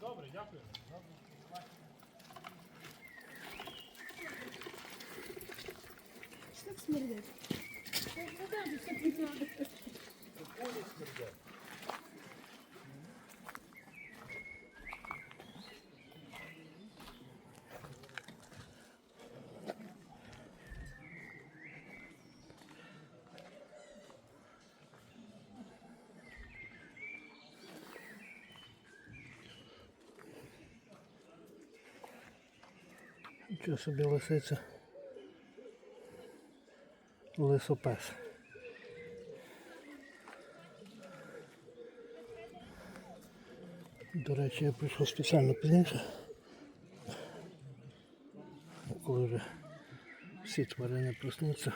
добре, дякую. Що так смердить? Кулі смердять. Нічого собі лисиця. Лисопес. До речі, я прийшов спеціально пізніше. Коли вже всі тварини проснуться.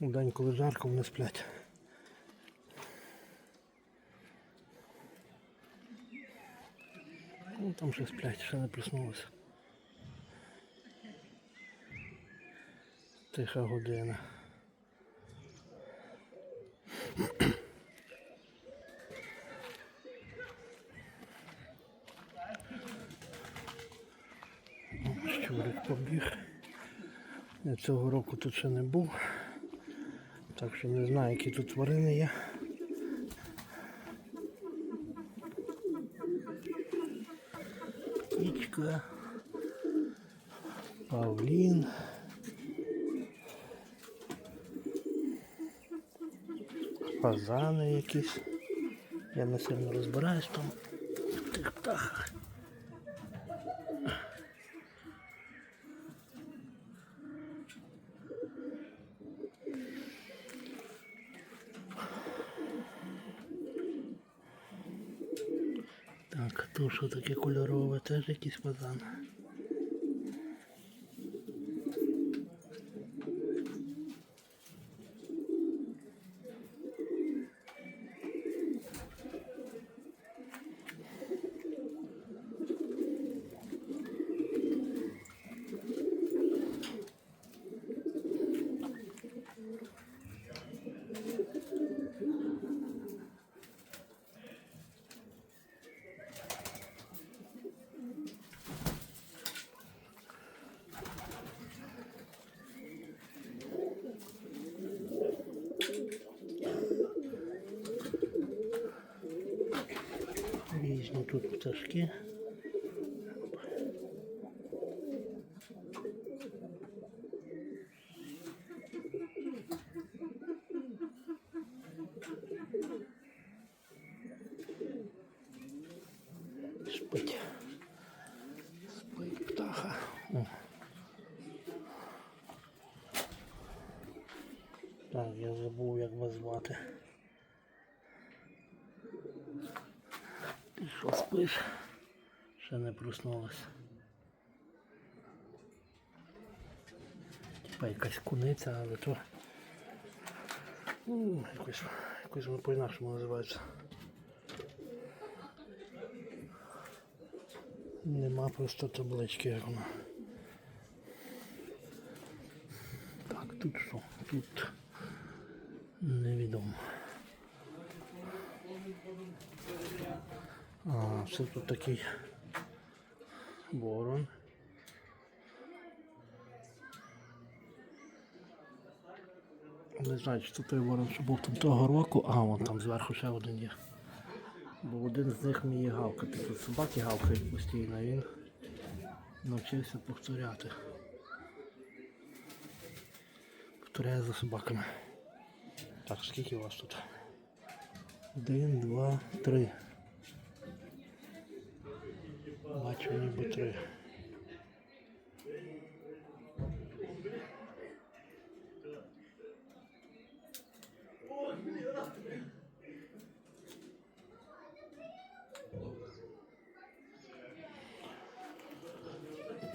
У день, коли жарко, вони сплять. Ну там ще сплять, ще не проснулися. Тиха година. Щурик побіг. Я цього року тут ще не був. Так що не знаю, які тут тварини є. Птичка, павлін. Фазани якісь. Я не сильно розбираюсь там в тих птахах. Так, то що таке кольорове, теж якийсь фазан. Тут пташки. Спить. Спить птаха. О. Так, я забув, як вас звати. Спиш? Ще не проснулася. Типа якась куниця, але то ну, якось, якось воно по-інакшому називається. Нема просто таблички, як вона. Так, тут що? Тут невідомо. А, це тут такий ворон. Не знаю, чи це той ворон, що був там того року, а вон там зверху ще один є. Бо один з них вміє гавкати. Тут собаки гавкають постійно, він навчився повторяти. Повторяє за собаками. Так, скільки у вас тут? Один, два, три. Бачу ніби три.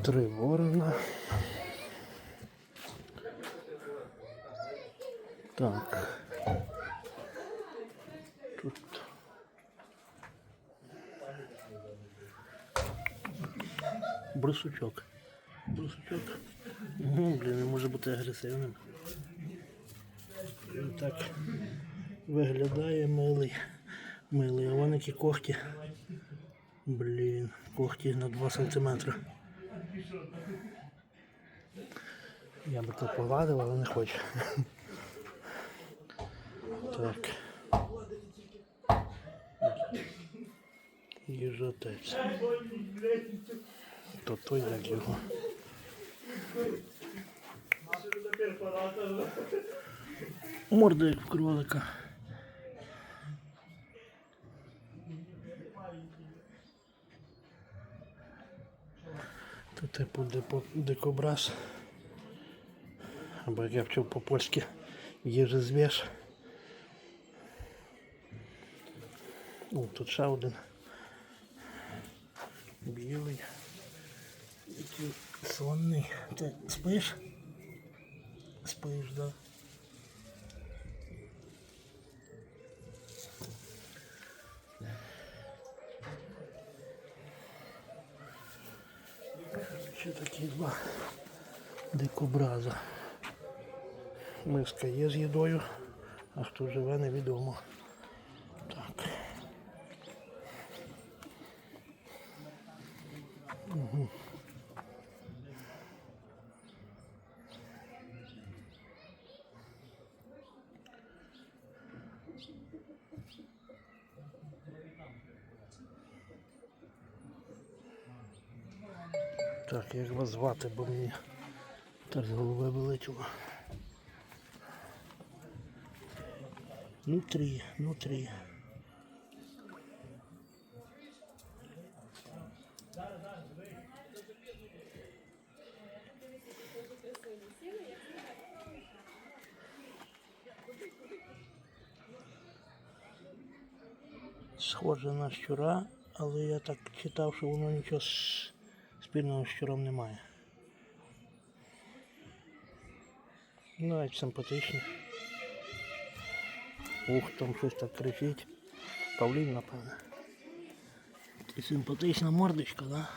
Три. Так. Тут брусучок. Брусучок. Угу, блін, не може бути агресивним. Він так виглядає милий. Милий, а вон які когті. Блін, когті на 2 сантиметри. Я би то погладив, але не хочу. Так. Їжотець. То той як його. Морда як в кролика. То типу дикобраз. Або як я вчив по-польськи їжезвіж. О, тут ще один. Який сонний. Ти спиш? Спиш, да. Ще такі два дикобраза. Миска є з їдою, а хто живе, невідомо. Так. Так, як вас звати, бо мені так з голови вилетіло. Внутрі, внутрі. Схоже на щура, але я так читав, що воно нічого спільного з щуром немає. Навіть симпатичне. Ух, там щось так кричить. Павлін, напевно. І симпатична мордочка, да?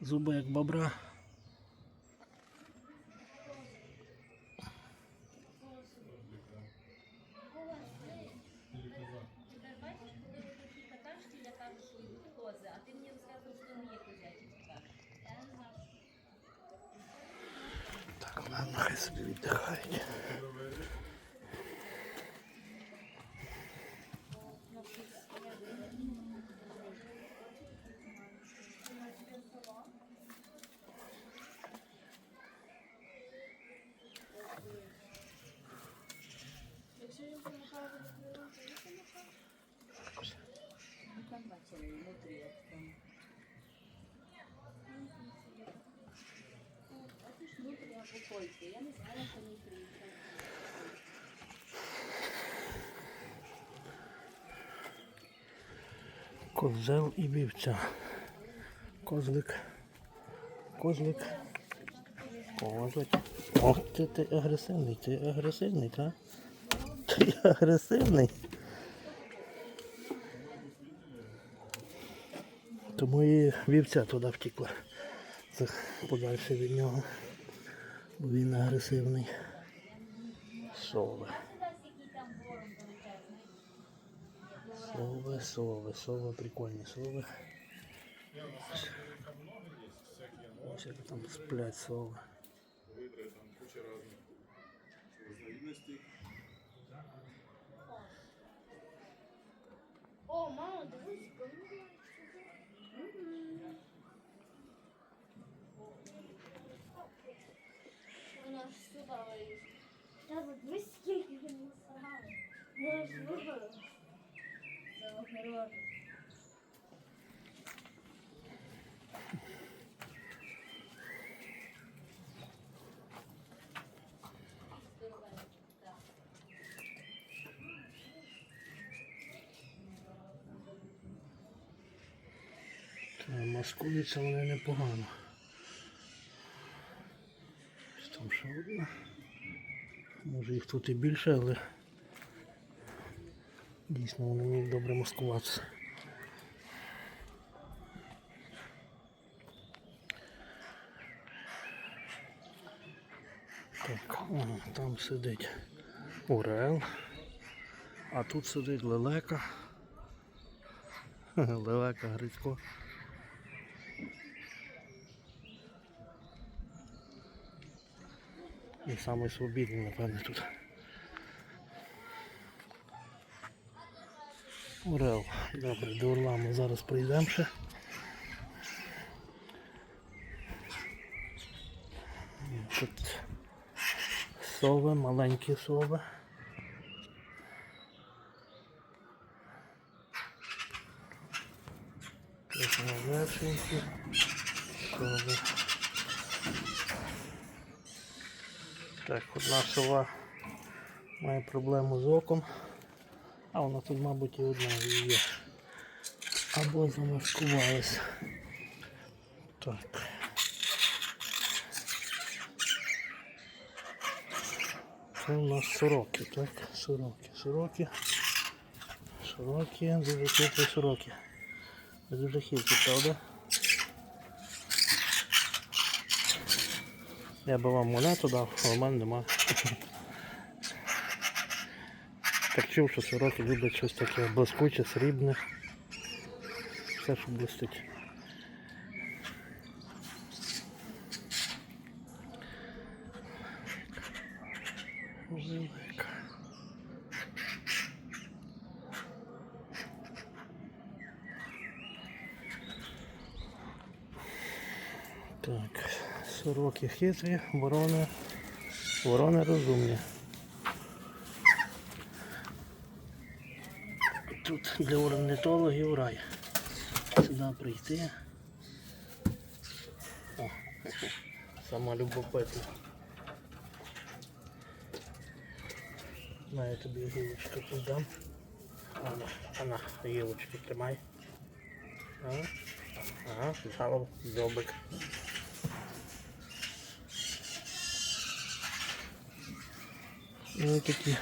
Зуби як бобра. Бачиш, коли ви такі какашки, я кажу, що йдуть кози, а ти мені розказував, що не є козячі какашки. Я не знаю. Так, ладно, хай собі віддихають. Якщо він помахав, то він помахав. Ну там бачили, внутрі як там. А ти ж внутрі. Я не знаю, що внутрі. Козел і вівця. Козлик. Козлик. Козлик. Ох, ти, ти агресивний, ти агресивний, так? Ти агресивний. Тому і вівця туди втекла. Це подальше від нього. Бо він агресивний. Сови. Сови, сови, сови, прикольні сови. Ось як там сплять сови. О, мама, дивись, виліз. Та дивись, скільки він насагав. Вона ж непогано. Ось Там ще одна. Може їх тут і більше, але дійсно вони вміють добре маскуватися. Так, ага, там сидить Орел, а тут сидить лелека. Лелека, Грицько. І самий свобідний, напевне, тут. Орел. Добре, до орла ми зараз прийдемо ще. Тут сови, маленькі сови. Тут малесенькі сови. Так, одна сова має проблему з оком. А вона тут, мабуть, і одна є. Або замаскувалась. Так. Це у нас сороки, так? Сороки, сороки. Сороки, дуже хитрі сороки. Дуже хитрі, правда? Я би вам монету дав, а в мене нема. Так чув, що сороки люблять щось таке блискуче, срібне. Все, що блистить. Велика. Так, сороки хитрі, ворони, ворони розумні. для орнітологів рай. Сюди прийти. О, сама любопитна. На, я тобі гілочку подам. Ана, ана, гілочку тримай. Ага, ага, жало, дзьобик. Ну такі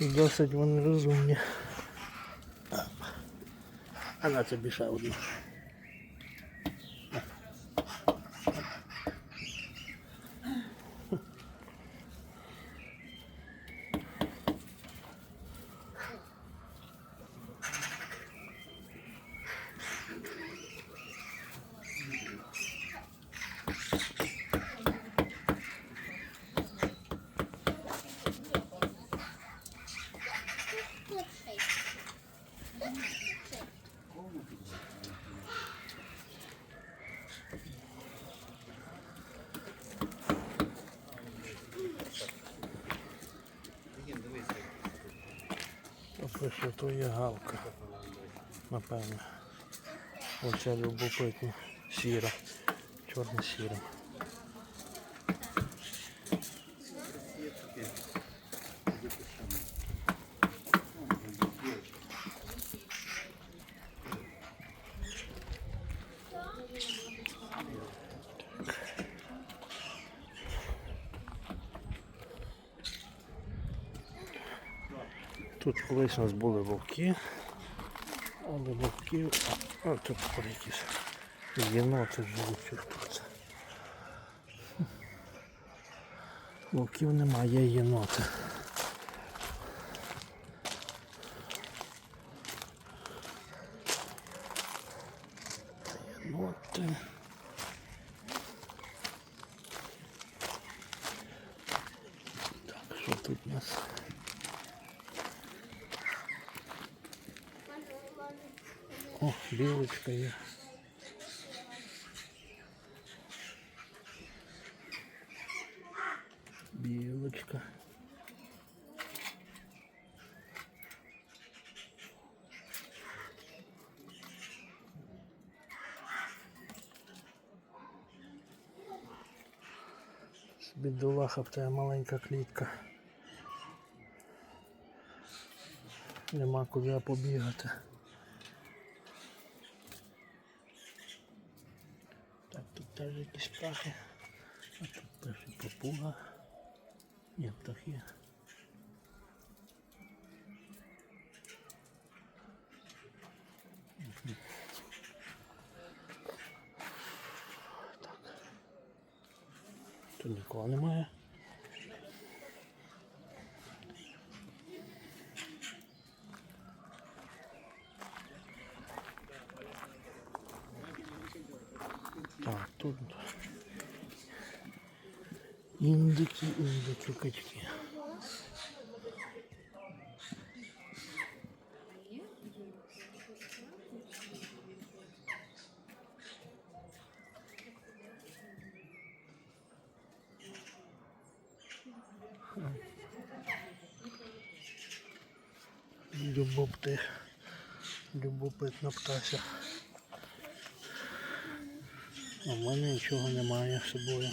досить вони розумні. А на тобі ще одну. Пише, то є галка. Напевно. Оця любопитна. Сіра. Чорно-сіра. Тут колись у нас були вовки, але вовків... А тут якісь єноти живуть хто. Вовків немає, є. Єноти. Так, що тут у нас? О, білочка є. Білочка. Бідолаха тебе маленька клітка. Нема куди побігати. Так, тут теж якісь птахи. А тут теж попуга. Ні, птахи. Так. Тут нікого немає. Так, тут індики, індики, качки. Любопти, любопитна птася. А в мене нічого немає з собою.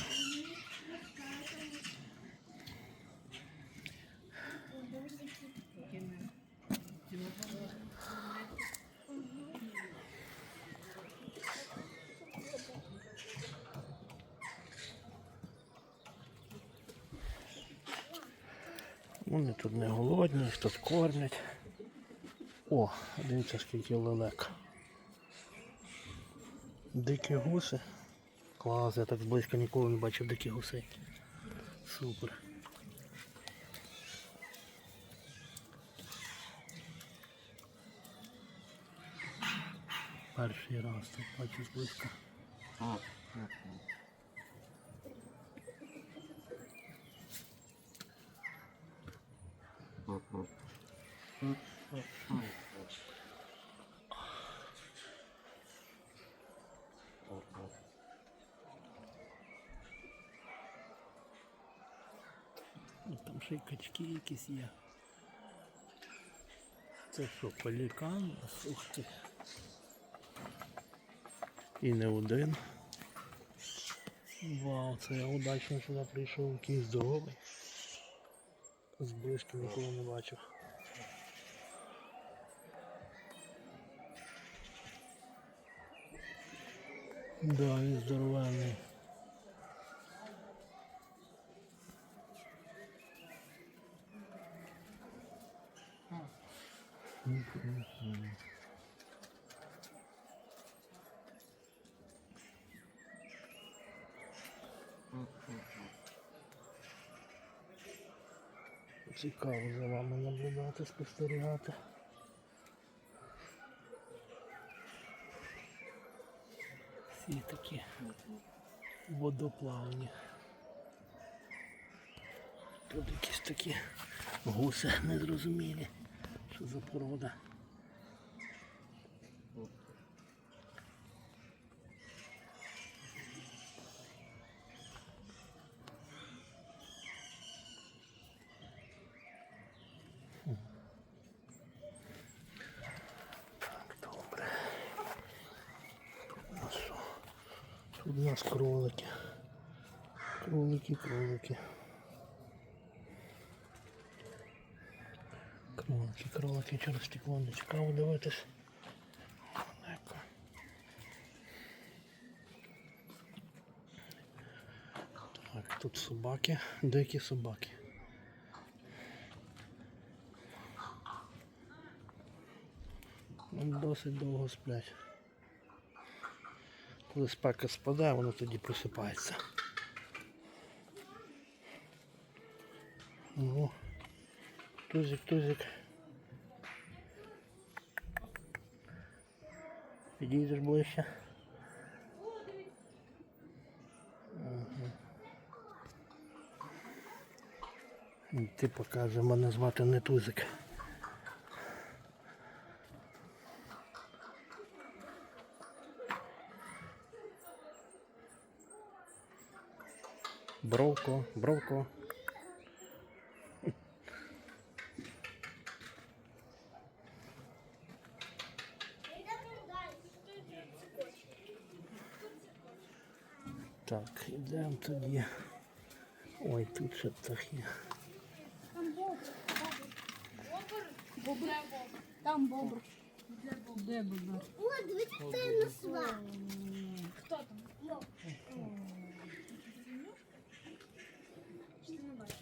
Вони тут не голодні, їх тут кормять. О, дивіться, скільки лелек. Дикі гуси. Клас, я так близько ніколи не бачив диких гусей. Супер. Перший раз так бачу зблизька. Ну, Там ще й качки якісь є. Це що, пелікан? Ух ти. І не один. Вау, це я удачно сюди прийшов, який здоровий. Зблизька ніколи не бачив. Да, він здоровенний. Цікаво за вами наблюдати, спостерігати. Всі такі водоплавні. Тут якісь такі гуси незрозумілі. Що за порода? Тут у нас кролики. Кролики, кролики. Кролики, кролики через стекло не цікаво дивитись. Так, тут собаки, дикі собаки. Досить довго сплять. Коли спека спадає, воно тоді просипається. Ну, тузик, тузик. Підійдеш ближче. Ти покаже, мене звати не тузик. Бровко, бровко. Так, йдемо тоді. Ой, тут ще птахи. Там бобр. Бобр. Там бобр. Де бобер? О, дивіться, це несла. Хто там? Йо. Чи ти не бачиш?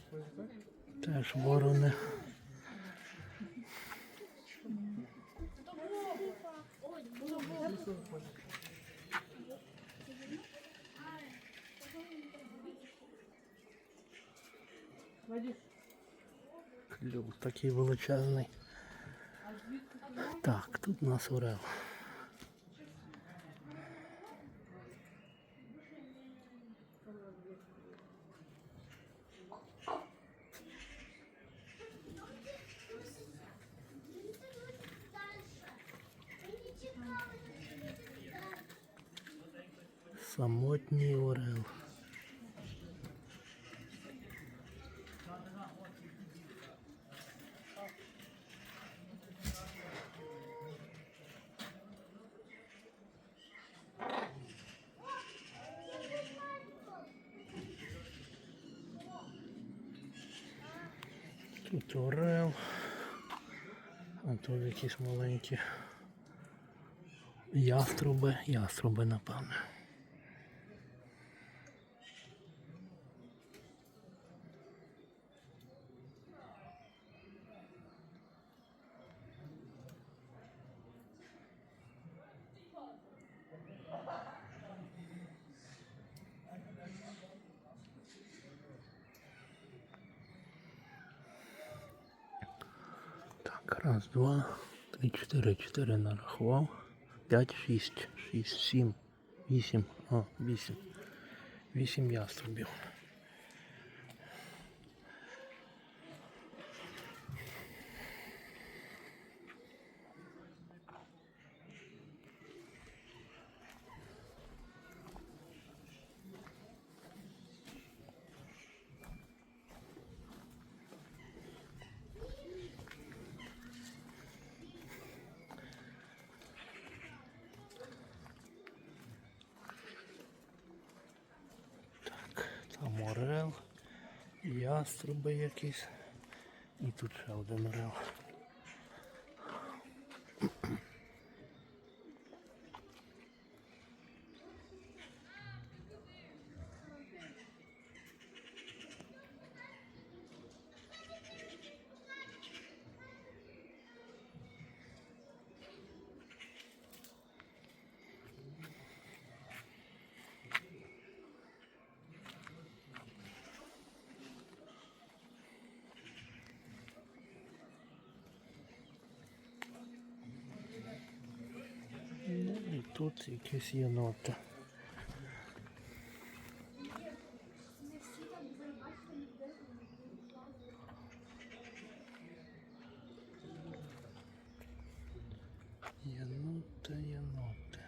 Теж ворони. Клюв такий величезний. Так, тут у нас орел. Тут якісь маленькі яструби, яструби, напевне. Так, раз, два, три, чотири, чотири нарахував. П'ять, шість, шість, сім, вісім. а, вісім. Вісім яструбів. Так, там орел, яструби якісь. І тут ще один орел. Ну і тут якісь єноти. Єноти, єноти.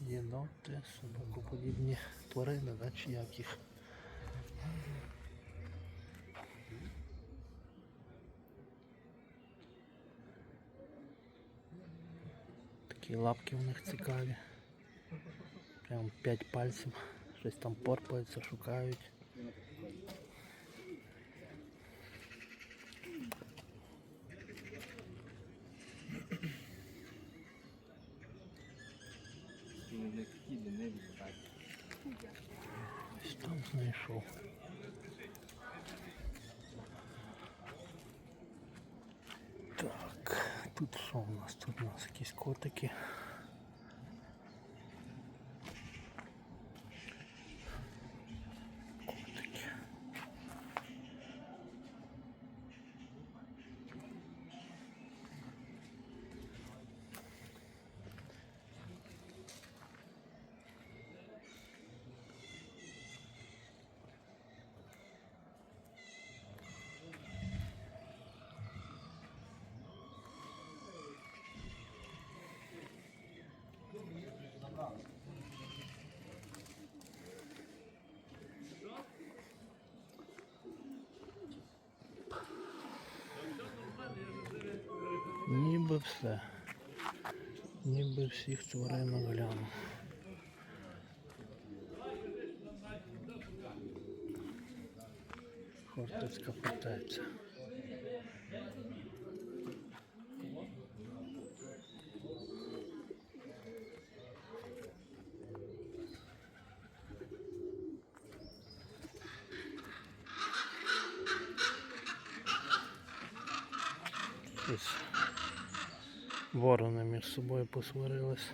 Єноти, собакоподібні тварини, да, чи як? Такі лапки у них цікаві. Прям п'ять пальців. Щось там порпаються, шукають. Ось там знайшов. Так, тут що у нас? Тут у нас Ніби все. Ніби всіх тваринок гляну. Хортицька фортеця. Щось Між собою посварились.